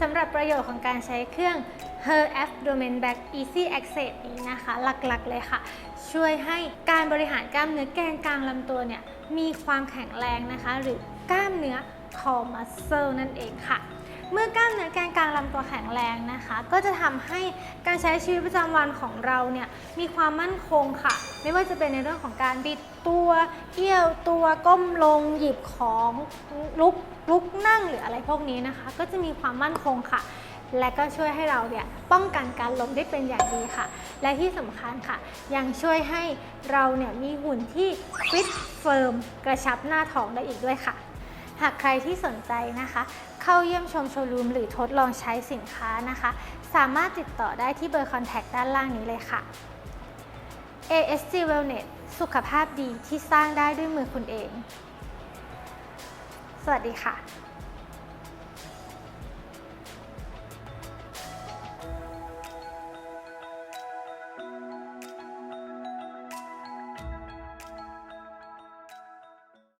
สำหรับประโยชน์ของการใช้เครื่อง Her Abdomen Back Easy Access นี้นะคะ หลักๆเลยค่ะ ช่วยให้การบริหารกล้ามเนื้อแกนกลางลำตัวเนี่ย มีความแข็งแรงนะคะ หรือกล้ามเนื้อ core muscle นั่นเองค่ะ เมื่อกล้ามเนื้อแกนกลางล ตัวแข็งแรงนะคะ ก็จะทำให้การใช้ชีวิตประจำวันของเราเนี่ยมีความมั่นคงค่ะ ไม่ว่าจะเป็นในเรื่องของการบิดตัวเอี้ยวตัวก้มลงหยิบของลุกลุกนั่งหรืออะไรพวกนี้นะคะ ก็จะมีความมั่นคงค่ะ และก็ช่วยให้เราเนี่ยป้องกันการล้มได้เป็นอย่างดีค่ะ และที่สำคัญค่ะ ยังช่วยให้เราเนี่ยมีหุ่นที่ฟิตเฟิร์มกระชับหน้าท้องได้อีกด้วยค่ะหากใครที่สนใจนะคะ เข้าเยี่ยมชมโชว์รูมหรือทดลองใช้สินค้านะคะ สามารถติดต่อได้ที่เบอร์คอนแทคด้านล่างนี้เลยค่ะ ASG Wellness สุขภาพดีที่สร้างได้ด้วยมือคุณเอง สวัสดีค่ะ